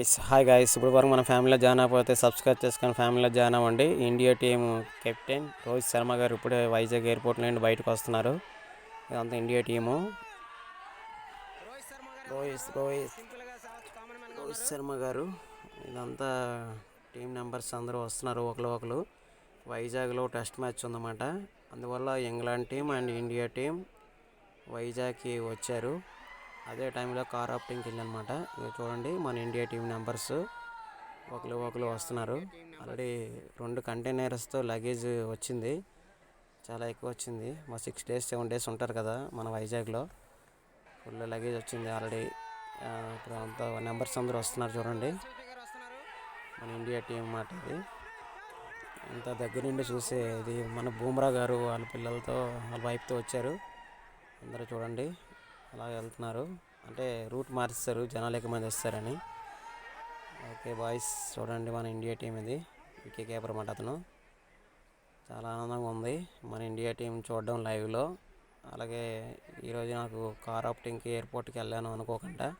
Hi guys ఇప్పుడు వరకు మన ఫ్యామిలీలో జాయిన్ అయిపోతే సబ్స్క్రైబ్ చేసుకొని ఫ్యామిలీలో జాయిన్ అవ్వండి. India team captain Rohit Sharma garu ఇప్పుడే వైజాగ్ ఎయిర్పోర్ట్ నుండి బయటకు వస్తున్నారు. ఇదంతా ఇండియా టీము రోహిత్ రోహిత్ రోహిత్ శర్మ గారు ఇదంతా టీం మెంబర్స్ అందరూ వస్తున్నారు ఒకరు ఒకరు వైజాగ్లో టెస్ట్ మ్యాచ్ ఉందన్నమాట. అందువల్ల England team and India team వైజాగ్కి వచ్చారు. అదే టైంలో కార్ ఆప్టింగ్కి వెళ్ళనమాట. ఇక చూడండి మన ఇండియా టీం నెంబర్స్ ఒకరు ఒకరు వస్తున్నారు. ఆల్రెడీ రెండు కంటైనర్స్తో లగేజ్ వచ్చింది. చాలా ఎక్కువ వచ్చింది. మా సిక్స్ డేస్ సెవెన్ డేస్ ఉంటారు కదా మన వైజాగ్లో. ఫుల్ లగేజ్ వచ్చింది ఆల్రెడీ. ఇప్పుడు అంతా నెంబర్స్ అందరూ వస్తున్నారు చూడండి. మన ఇండియా టీం మాట ఇది. ఇంత దగ్గర నుండి చూసే ఇది మన బూమ్రా గారు వాళ్ళ పిల్లలతో వాళ్ళ వైఫ్తో వచ్చారు. అందరూ చూడండి. అలా వెళ్తున్నారు. అంటే రూట్ మారుస్తారు జనాలు ఎక్కువ మంది వస్తారని. ఓకే బాయ్స్ చూడండి మన ఇండియా టీం ఇది. వికే కేపర్ మాట అతను. చాలా ఆనందంగా ఉంది. మన ఇండియా టీం చూడడం లైవ్లో. అలాగే ఈరోజు నాకు కార్ ఆప్టింగ్కి ఎయిర్పోర్ట్కి వెళ్ళాను అనుకోకుండా.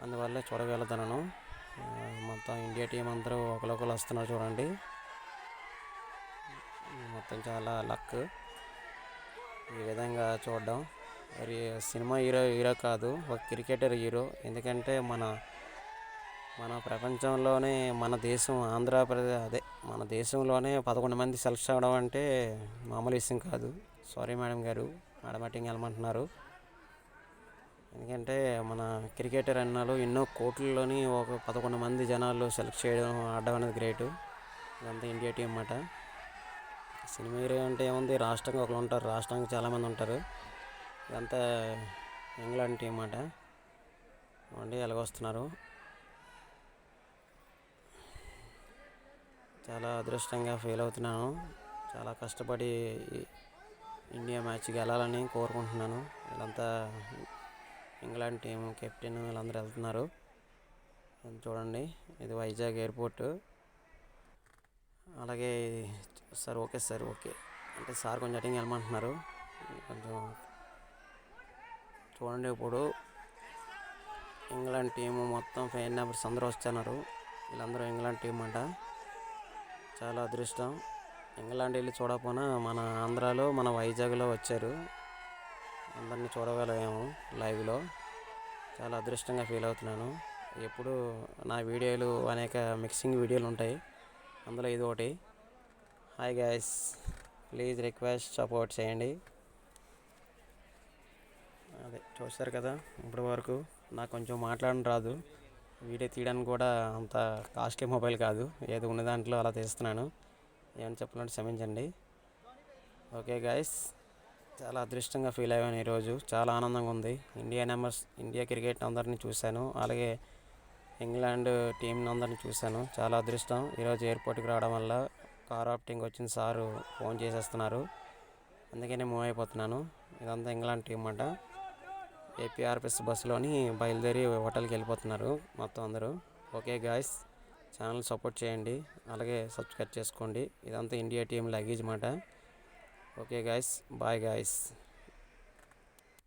అందువల్ల చూడగలుగుతున్నాను. మొత్తం ఇండియా టీం అందరూ ఒకరొకరు వస్తున్నారు చూడండి. మొత్తం చాలా లక్. ఈ విధంగా చూడడం. సినిమా హీరో హీరో కాదు ఒక క్రికెటర్ హీరో. ఎందుకంటే మన మన ప్రపంచంలోనే మన దేశం ఆంధ్రప్రదేశ్ అదే మన దేశంలోనే పదకొండు మంది సెలెక్ట్ అవ్వడం అంటే మామూలు విషయం కాదు. సారీ మేడం గారు మేడం వెళ్ళమంటున్నారు. ఎందుకంటే మన క్రికెటర్ అన్నాలు ఎన్నో కోట్లలోని ఒక పదకొండు మంది జనాలు సెలెక్ట్ చేయడం ఆడడం అనేది గ్రేటు. ఇదంతా ఇండియా టీం అన్నమాట. సినిమా హీరో అంటే ఏముంది? రాష్ట్రంగా ఒకరు ఉంటారు. రాష్ట్రానికి చాలామంది ఉంటారు. ఇదంతా ఇంగ్లాండ్ టీం అన్నమాట అండి ఎలాగొస్తున్నారు చాలా అదృష్టంగా ఫీల్ అవుతున్నాను. చాలా కష్టపడి ఇండియా మ్యాచ్ గెలాలని కోరుకుంటున్నాను. వీళ్ళంతా ఇంగ్లాండ్ టీం కెప్టెన్ వీళ్ళందరూ వెళ్తున్నారు. చూడండి ఇది వైజాగ్ ఎయిర్పోర్ట్. అలాగే సార్ ఓకే సార్ ఓకే. అంటే సార్ కొంచెం అటింగ్ వెళ్ళమంటున్నారు కొంచెం చూడండి ఇప్పుడు ఇంగ్లాండ్ టీము మొత్తం ఫ్యాన్ నెంబర్స్ అందరూ వస్తున్నారు. వీళ్ళందరూ ఇంగ్లాండ్ టీం అంట. చాలా అదృష్టం. ఇంగ్లాండ్ వెళ్ళి చూడకపోయినా మన ఆంధ్రాలో మన వైజాగ్లో వచ్చారు. అందరినీ చూడగలిగాము లైవ్లో. చాలా అదృష్టంగా ఫీల్ అవుతున్నాను. ఎప్పుడు నా వీడియోలు అనేక మిక్సింగ్ వీడియోలు ఉంటాయి. అందులో ఇది ఒకటి. Hi guys please request support చేయండి. అదే చూశారు కదా ఇప్పటి వరకు నాకు కొంచెం మాట్లాడడం రాదు. వీడియో తీయడానికి కూడా అంత కాస్ట్లీ మొబైల్ కాదు ఏదో ఉన్న దాంట్లో అలా తీస్తున్నాను. ఏమని చెప్పాలంటే క్షమించండి. ఓకే గాయస్ చాలా అదృష్టంగా ఫీల్ అయ్యాను ఈరోజు. చాలా ఆనందంగా ఉంది. ఇండియా నెంబర్స్ ఇండియా క్రికెట్ అందరినీ చూశాను. అలాగే ఇంగ్లాండ్ టీంని అందరినీ చూశాను. చాలా అదృష్టం. ఈరోజు ఎయిర్పోర్ట్కి రావడం వల్ల కార్ ఆప్టింగ్ వచ్చిన సారు ఫోన్ చేసేస్తున్నారు. అందుకనే మూవ్ అయిపోతున్నాను. ఇదంతా ఇంగ్లాండ్ టీం అంట. ఏపీఆర్ఎస్ బస్సులోని బయలుదేరి హోటల్కి వెళ్ళిపోతున్నారు మొత్తం అందరూ. ఓకే గాయస్ ఛానల్ సపోర్ట్ చేయండి. అలాగే సబ్స్క్రైబ్ చేసుకోండి. ఇదంతా ఇండియా టీం లగేజ్ మాట. Okay guys bye guys.